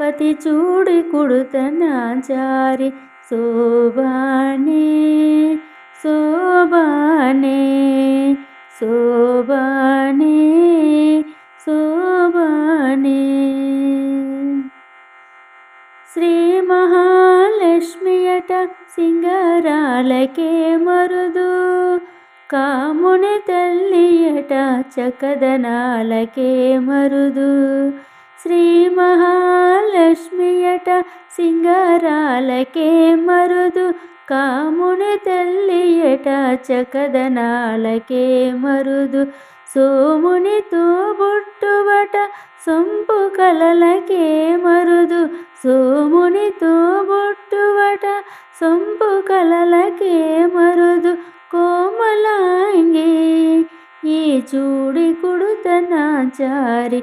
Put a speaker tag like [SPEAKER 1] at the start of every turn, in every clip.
[SPEAKER 1] పతి చూడి కుడుతనాచారి. శోభానే శోభానే శోభానే శోభానే. శ్రీ మహాలక్ష్మియట సింగరాలకే మరుదు. కాముని తల్లియట చకదనాలకే మరుదు. శ్రీ మహాలక్ష్మియట సింగారాలకే మరుదు. కాముని తల్లియట చకదనాలకే మరుదు. సోమునితో బుట్టువట సొంపు కలలకే మరుదు. సోమునితో బుట్టువట సొంపు కలలకే మరుదు. కోమలాంగి ఈ చూడి కుడుతనాచారి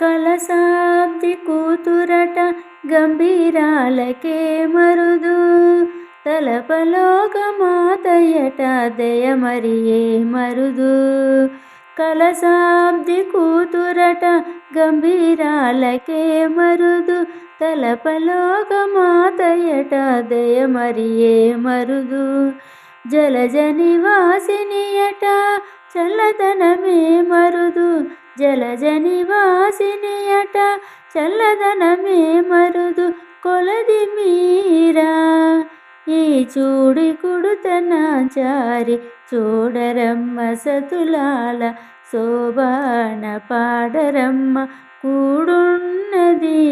[SPEAKER 1] కలసాబ్ది కూతురట గంభీరాలకే మరుదు. తలపలోకమాతయట దయమరియే మరుదు. కలసాబ్ది కూతురట గంభీరాలకే మరుదు. తలపలోకమాతయట దయమరియే మరుదు. జలజ నివాసినియట చల్లదనమే మరుదు. జలజ జలజనివాసినియట చల్లదనమే మరుదు కొలది మీరా. ఈ చూడి కుడుతనాచారి చూడరమ్మ సతులాల శోభాన పాడరమ్మ కూడున్నది.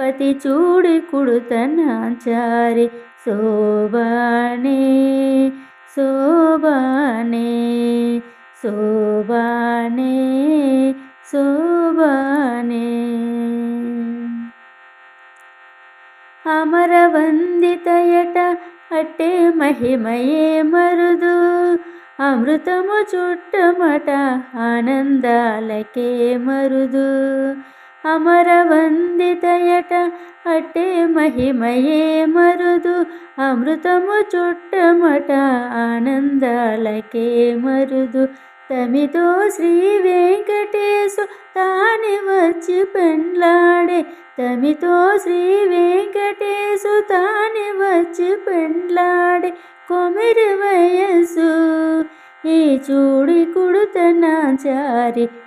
[SPEAKER 1] పతి చూడి కుడుతనాచారి శోభానే శోభానే. శోభానే శోభానే. అమరవందితయట అట్టే మహిమయే మరుదు అమృతము చుట్టమట ఆనందాలకే మరుదు. అమరవందితయట అట్టే మహిమయే మరుదు. అమృతము చుట్టమట ఆనందాలకే మరుదు. తమితో శ్రీ వెంకటేశు తాని వచ్చి పెండ్లాడే. తమితో శ్రీ వెంకటేశు తాని వచ్చి పెండ్లాడే. కొమిరి వయస్సు ఈ చూడి కుడుతనాచారి